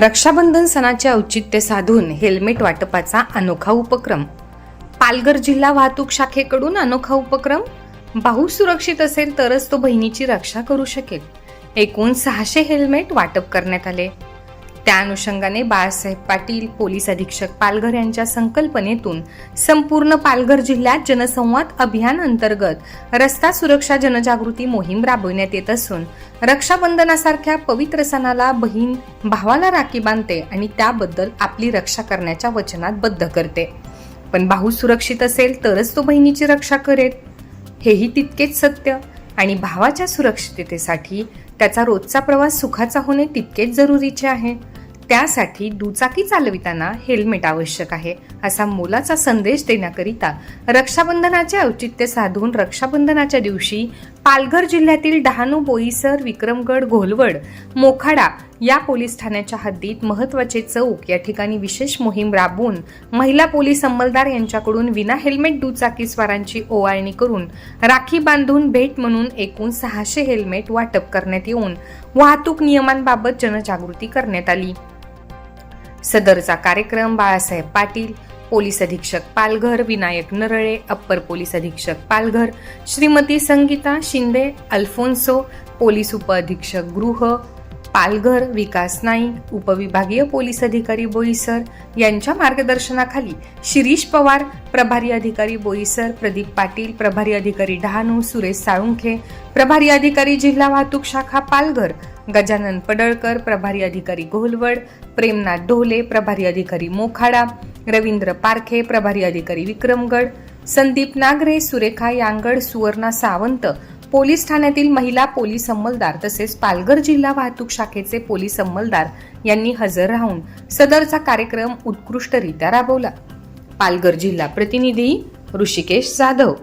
रक्षाबंधन सणाचे औचित्य साधून हेल्मेट वाटपाचा अनोखा उपक्रम. पालघर जिल्हा वाहतूक शाखेकडून अनोखा उपक्रम? भाऊ सुरक्षित असेल तरच तो बहिणीची रक्षा करू शकेल. एकूण सहाशे हेल्मेट वाटप करण्यात आले. त्या अनुषंगाने बाळासाहेब पाटील पोलीस अधीक्षक पालघर यांच्या संकल्पनेतून संपूर्ण पालघर जिल्ह्यात जनसंवाद अभियान अंतर्गत रस्ता सुरक्षा जनजागृती मोहीम राबविण्यात येत असून रक्षाबंधनासारख्या पवित्र सणाला बहीण भावाला राखी बांधते आणि त्याबद्दल आपली रक्षा करण्याच्या वचनात बद्ध करते. पण भाऊ सुरक्षित असेल तरच तो बहिणीची रक्षा करेल. हेही तितकेच सत्य आणि भावाच्या सुरक्षिततेसाठी त्याचा रोजचा प्रवास सुखाचा होणे तितकेच जरुरीचे आहे. त्यासाठी दुचाकी चालविताना हेल्मेट आवश्यक आहे असा मोलाचा संदेश देण्याकरिता रक्षाबंधनाचे औचित्य साधून रक्षाबंधनाच्या दिवशी पालघर जिल्ह्यातील डहाणू बोईसर विक्रमगड घोलवड मोखाडा या पोलीस ठाण्याच्या हद्दीत महत्त्वाचे चौक या ठिकाणी विशेष मोहीम राबवून महिला पोलीस अंमलदार यांच्याकडून विना हेल्मेट दुचाकी स्वारांची ओवाळणी करून राखी बांधून भेट म्हणून एकूण सहाशे हेल्मेट वाटप करण्यात येऊन वाहतूक नियमांबाबत जनजागृती करण्यात आली. सदरचा कार्यक्रम बाळासाहेब पाटील पोलीस अधीक्षक पालघर विनायक नरळे अप्पर पोलीस अधीक्षक पालघर श्रीमती संगीता शिंदे अल्फोन्सो पोलीस उपअधीक्षक गृह पालघर विकास नाईक उपविभागीय पोलीस अधिकारी बोईसर यांच्या मार्गदर्शनाखाली शिरीष पवार प्रभारी अधिकारी बोईसर प्रदीप पाटील प्रभारी अधिकारी डहाणू सुरेश साळुंखे प्रभारी अधिकारी जिल्हा वाहतूक शाखा पालघर गजानन पडळकर प्रभारी अधिकारी घोलवड प्रेमनाथ ढोले प्रभारी अधिकारी मोखाडा रवींद्र पारखे प्रभारी अधिकारी विक्रमगड संदीप नागरे सुरेखा यांगड सुवर्णा सावंत पोलीस ठाण्यातील महिला पोलीस अंमलदार तसेच पालघर जिल्हा वाहतूक शाखेचे पोलीस अंमलदार यांनी हजर राहून सदरचा कार्यक्रम उत्कृष्टरित्या राबवला. पालघर जिल्हा प्रतिनिधी ऋषिकेश जाधव